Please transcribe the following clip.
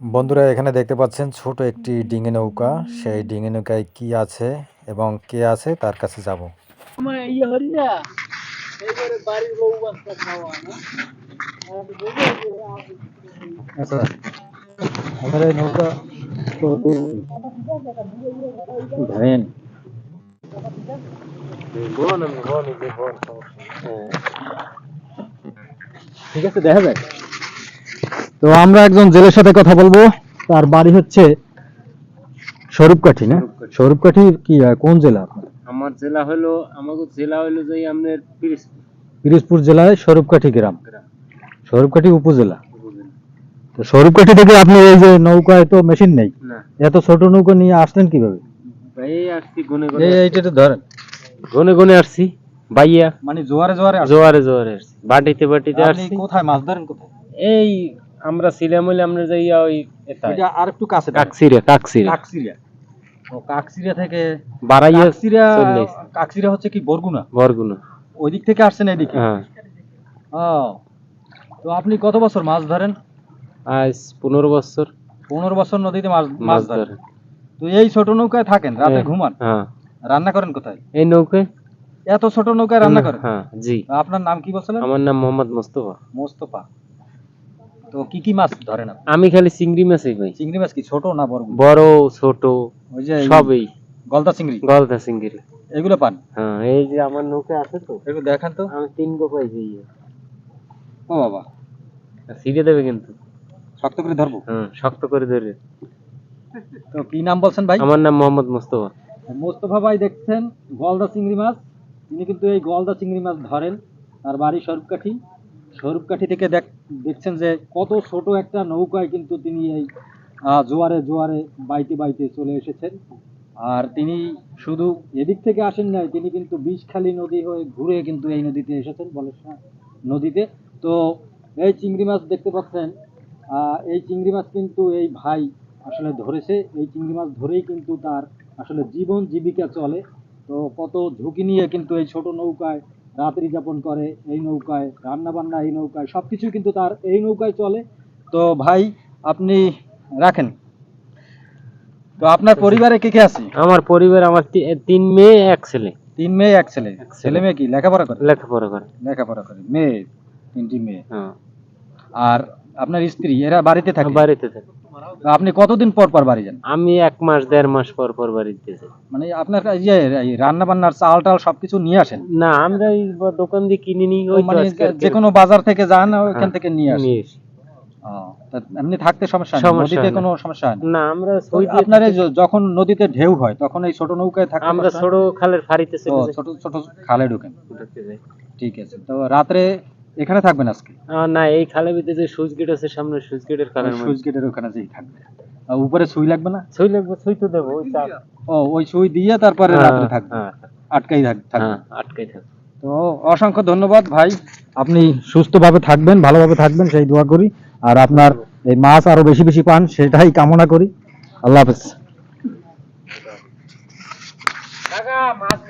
বন্ধুরা এখানে দেখতে পাচ্ছেন ছোট একটি ডিঙি নৌকা। সেই ডিঙি নৌকায় কি আছে এবং কে আছে তার কাছে যাব। আমার আচ্ছা আমার এই নৌকা ধরেন। ঠিক আছে দেখা যাক। তো আমরা একজন জেলের সাথে কথা বলব। তার বাড়ি হচ্ছে স্বরূপকাঠি না? স্বরূপকাঠি। কি কোন জেলা আপনার? আমার জেলা হলো আমাকে জেলা হলো যে পিরিজপুর পিরিজপুর জেলায় স্বরূপকাঠি গ্রাম। স্বরূপকাঠি উপজেলা। তো স্বরূপকাঠি থেকে আপনি এই যে নৌকায় তো মেশিন নেই। এত ছোট নৌকা নিয়ে আসলেন কীভাবে? ভাই আসছি গুনে গুনে এই এইটা তো ধরেন। গুনে গুনে আসছি বাইয়া। মানে জোয়ারে জোয়ারে জোয়ারে জোয়ারে আসছি। বাটিতে বাটিতে আপনি আসছি। কোথায়? মাছ ধরেন কোথায়? এই আমরা ছিলাম হইলে আমরা যাইয়া ওই এটায়। এটা আর একটু কাছে কাকসিরা কাকসিরা। কাকসিরিয়া ও কাকসিরিয়া থেকে বাড়াইয়া এসেছি। কাকসিরিয়া হচ্ছে কি বরগুনা? বরগুনা। ওই দিক থেকে আসছেন এইদিকে? হ্যাঁ। ও তো আপনি কত বছর মাছ ধরেন? আজ পনেরো বছর। পনেরো বছর নদীতে মাছ মাছ ধরেন। ধরে তো এই ছোট নৌকায় থাকেন রাতে হ্যাঁ, ঘুমান? হ্যাঁ। রান্না করেন কোথায়? এই নৌকায়? এত ছোট নৌকায় রান্না করেন? হ্যাঁ জি। আপনার নাম কি বলছিলেন? আমার নাম মোহাম্মদ মোস্তফা। মোস্তফা। তো কি কি মাছ ধরেন আপনি? আমি খালি চিংড়ি মাছই পাই চিংড়ি মাছ কি ছোট না বড়? বড় ছোট ওই যে সবই। গলদা চিংড়ি? গলদা চিংড়ি। এগুলো পান? হ্যাঁ এই যে আমার নৌকা আছে তো। এগুলো দেখান তো। আমি তিন গো পাইছি ও বাবা। ছিঁড়ে দেবে কিন্তু। শক্ত করে ধরবো? হ্যাঁ শক্ত করে ধরে তো কি নাম বলছেন ভাই? আমার নাম মোহাম্মদ মোস্তফা। মোস্তফা ভাই দেখছেন গলদা চিংড়ি মাছ। তিনি কিন্তু এই গলদা চিংড়ি মাছ ধরেন। তার বাড়ি স্বরূপকাঠি। স্বরূপকাঠি থেকে দেখ, দেখছেন যে কত ছোট একটা নৌকায় কিন্তু তিনি এই জোয়ারে জোয়ারে বাইতে বাইতে চলে এসেছেন। আর তিনি শুধু এদিক থেকে আসেন নাই, তিনি কিন্তু বিষখালী নদী হয়ে ঘুরে কিন্তু এই নদীতে এসেছেন বলেশ্বর নদীতে। তো এই চিংড়ি মাছ দেখতে পাচ্ছেন এই চিংড়ি মাছ কিন্তু এই ভাই আসলে ধরেছে, এই চিংড়ি মাছ ধরেই কিন্তু তার আসলে জীবন জীবিকা চলে। তো কত ঝুঁকি নিয়ে কিন্তু এই ছোট নৌকায় রাত্রি যাপন করে এই নৌকায় রান্না বান্না এই নৌকায় সব কিছুই কিন্তু তার এই নৌকায় চলে। তো ভাই আপনি রাখেন। তো আপনার পরিবারে কে কে আছে? আমার পরিবার আমার তিন মেয়ে এক ছেলে। তিন মেয়ে এক ছেলে। ছেলে মেয়ে কি? লেখাপড়া করে? লেখাপড়া করে। লেখাপড়া করে। মেয়ে তিনটি মেয়ে। হ্যাঁ। আর আপনার স্ত্রী এরা বাড়িতে থাকে? বাড়িতে থাকে। আপনি কতদিন পর পর বাড়ি যান? আমি এক মাস দেড় মাস পর পর বাড়িতে যাই। মানে আপনার রান্না বান্নার চাল টাল সবকিছু নিয়ে আসেন? না আমরা এই দোকান দিয়ে কিনে নিই ওই মানে যে কোনো বাজার থেকে যান ওইখান হ্যাঁ, থেকে নিয়ে আসেন? এমনি থাকতে সমস্যা নেই? নদীতে কোনো সমস্যা হয় না? আমরা আপনার যখন নদীতে ঢেউ হয় তখন এই ছোট নৌকায় থাকতে আমরা ছোট খালের ফাড়িতে। ছোট ছোট খালে ঢুকেন। ঠিক আছে তো রাত্রে এখানে থাকবেন আজকে? না এই খালের ভিতরে যে সুইচ গেট আছে সামনে সুইচ গেটের মধ্যে সুইচ গেটের ওখানে যেই থাকবে। আর উপরে সুই লাগবে না? সুই লাগবে সুই তো দেবো ও ওই সুই দিয়ে তারপরে হ্যাঁ, রাত্রে থাকবে। হ্যাঁ, আটকাই থাকবে। হ্যাঁ, আটকাই থাকবে তো অসংখ্য ধন্যবাদ ভাই। আপনি সুস্থভাবে থাকবেন ভালোভাবে থাকবেন সেই দোয়া করি। আর আপনার এই মাছ আরও বেশি বেশি পান সেটাই কামনা করি। আল্লাহ হাফেজ। মাছ